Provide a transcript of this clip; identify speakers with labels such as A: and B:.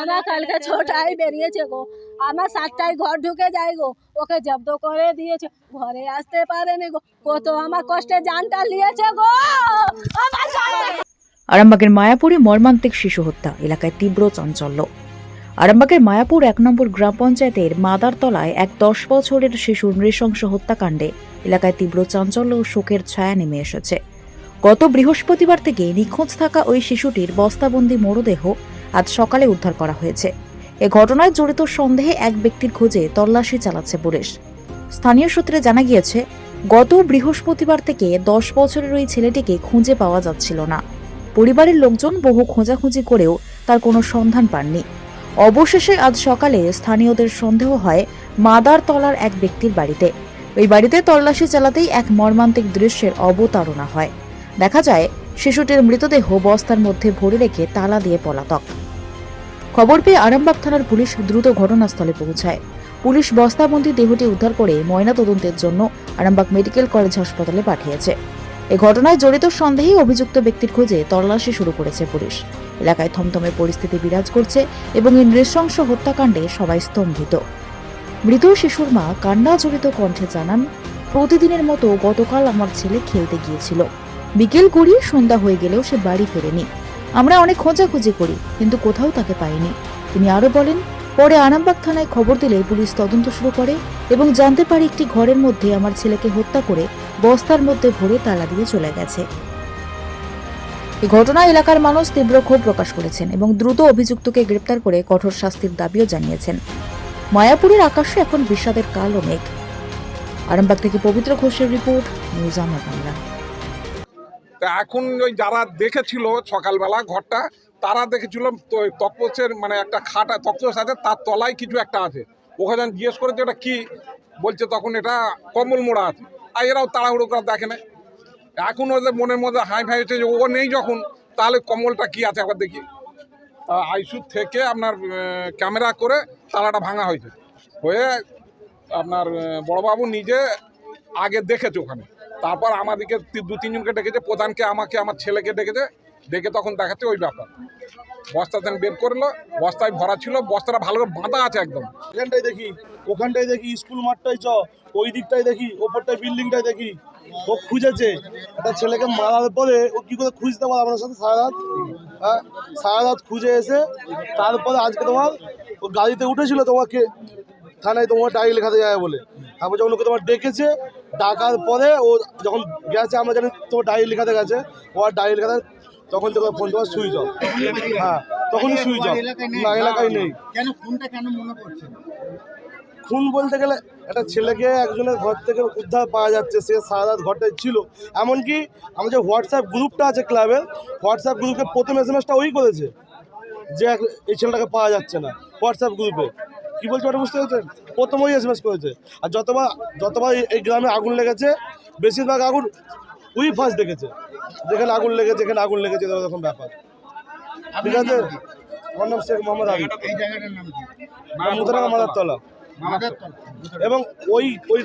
A: আমার কালকে ছোটাই বেরিয়েছে গো। আমার সাতটায় ঘর ঢুকে যাই গো। ওকে জব্দ করে দিয়েছে। ঘরে আসতে পারেনি গো। কত আমার কষ্টে জানটা নিয়েছে গো।
B: আরামবাগের মায়াপুরে মর্মান্তিক শিশু হত্যা এলাকায় তীব্র চাঞ্চল্য। আরামবাগের মায়াপুর এক নম্বর গ্রাম পঞ্চায়েতের মাদারতলায় এক দশ বছরের শিশুর নৃশংস হত্যাকাণ্ডে এলাকায় তীব্র চাঞ্চল্য ও শোকের ছায়া নেমে এসেছে। গত বৃহস্পতিবার থেকে নিখোঁজ থাকা ওই শিশুটির বস্তাবন্দি মরদেহ আজ সকালে উদ্ধার করা হয়েছে। এ ঘটনায় জড়িত সন্দেহে এক ব্যক্তির খোঁজে তল্লাশি চালাচ্ছে পুলিশ। স্থানীয় সূত্রে জানা গিয়েছে, গত বৃহস্পতিবার থেকে দশ বছরের ওই ছেলেটিকে খুঁজে পাওয়া যাচ্ছিল না। পরিবারের লোকজন বহু খোঁজাখুঁজি করেও তার কোনো সন্ধান পাননি। অবশেষে আজ সকালে স্থানীয়দের সন্দেহ হয় মাদার তলার এক ব্যক্তির বাড়িতে। ওই বাড়িতে তল্লাশি চালাতেই এক মর্মান্তিক দৃশ্যের অবতারণা হয়। দেখা যায়, শিশুটির মৃতদেহ বস্তার মধ্যে ভরে রেখে তালা দিয়ে পলাতক। খবর পেয়ে আরামবাগ থানার পুলিশ দ্রুত ঘটনাস্থলে পৌঁছায়। পুলিশ বস্তাবন্দি দেহটি উদ্ধার করে ময়নাতদন্তের জন্য আরামবাগ মেডিকেল কলেজ হাসপাতালে পাঠিয়েছে। এ ঘটনায় জড়িত সন্দেহে অভিযুক্ত ব্যক্তির খোঁজে তল্লাশি শুরু করেছে পুলিশ। এলাকায় থমথমে পরিস্থিতি বিরাজ করছে এবং এই নৃশংস হত্যাকাণ্ডে সবাই স্তম্ভিত। মৃত শিশুর মা কান্না জড়িত কণ্ঠে জানান, প্রতিদিনের মতো গতকাল আমার ছেলে খেলতে গিয়েছিল। বিকেল গড়িয়ে সন্ধ্যা হয়ে গেলেও সে বাড়ি ফেরেনি। আমরা অনেক খোঁজাখুঁজি করি, কিন্তু কোথাও তাকে পাইনি। তিনি আরও বলেন, পরে আরামবাগ থানায় খবর দিলে পুলিশ তদন্ত শুরু করে এবং জানতে পারে একটি ঘরের মধ্যে আমার ছেলেকে হত্যা করে বস্তার মধ্যে ভরে তালা দিয়ে চলে গেছে। এই ঘটনা এলাকার মানুষ তীব্র ক্ষোভ প্রকাশ করেছেন এবং দ্রুত অভিযুক্তকে গ্রেপ্তার করে কঠোর শাস্তির দাবিও জানিয়েছেন। মায়াপুরের আকাশে এখন বিষাদের কালো মেঘ। আরামবাগ থেকে পবিত্র ঘোষের রিপোর্ট, নিউজ আমার বাংলা।
C: এখন ওই যারা দেখেছিল সকালবেলা ঘরটা, তারা দেখেছিল তো তপসের মানে একটা খাটা তপস আছে, তার তলায় কিছু একটা আছে। ওখানে জিজ্ঞেস করেছে ওটা কি, বলছে তখন এটা কম্বল মোড়া আছে। আর এরাও তাড়াহুড়ো করে দেখে না এখন ওদের মনের মধ্যে হাই ফাই হচ্ছে যে ও নেই যখন, তাহলে কম্বলটা কি আছে একবার দেখি। আইসু থেকে আপনার ক্যামেরা করে তালাটা ভাঙা হয়েছে। হয়ে আপনার বড়বাবু নিজে আগে দেখেছে ওখানে। তারপর আমাদেরকে দু তিনজনকে ডেকেছে, প্রধানকে, আমাকে, আমার ছেলেকে ডেকেছে। ডেকে তখন দেখাচ্ছে ওই ব্যাপার। বস্তা তেন বের করল, বস্তায় ভরা ছিল, বস্তাটা ভালো করে বাঁধা আছে একদম।
D: এখানটাই দেখি, ওখানটায় দেখি স্কুল মাঠটাই চ, ওই দিকটাই দেখি ওপরটাই বিল্ডিংটাই দেখি, ও খুঁজেছে। একটা ছেলেকে মারার পরে ও কি করে খুঁজতে পারে আপনার সাথে? সারা রাত? হ্যাঁ সারা রাত খুঁজে এসে তারপরে আজকে তোমার ও গাড়িতে উঠেছিল তোমাকে, থানায় তোমার ডায়েরি লেখাতে যাবে বলে। তারপর যখন ওকে তোমার ডেকেছে ডাকার পরে ও যখন গেছে আমরা জানি তোমার ডায়েরি লেখাতে গেছে। ও আর ডায়েরি লেখাতে তখন তোমার ফোন তোমার সুইচ অফ। হ্যাঁ তখনই সুইচ অফ। না এলাকায় নেই।
E: কেন ফোনটা কেন মনে পড়ছে
D: খুন বলতে গেলে একটা ছেলেকে একজনের ঘর থেকে উদ্ধার পাওয়া যাচ্ছে সে সারা রাত ঘরটায় ছিল। এমনকি আমাদের যে হোয়াটসঅ্যাপ গ্রুপটা আছে ক্লাবের হোয়াটসঅ্যাপ গ্রুপে প্রথম এস এম এসটা ওই করেছে যে এই ছেলেটাকে পাওয়া যাচ্ছে না। হোয়াটসঅ্যাপ গ্রুপে কি বলছে ওটা বুঝতে পেরেছেন? প্রথম ওই এস এম এস করেছে। আর যতবার যতবার এই- গ্রামে আগুন লেগেছে বেশিরভাগ আগুন উই ফার্স্ট দেখেছে। যেখানে আগুন লেগেছে এখানে আগুন লেগেছে এরকম ব্যাপার। ঠিক আছে? আমার নাম শেখ মোহাম্মদ আলী। মুতারাঙ্গা
E: মাদারতলা।
D: এবং ওই ওই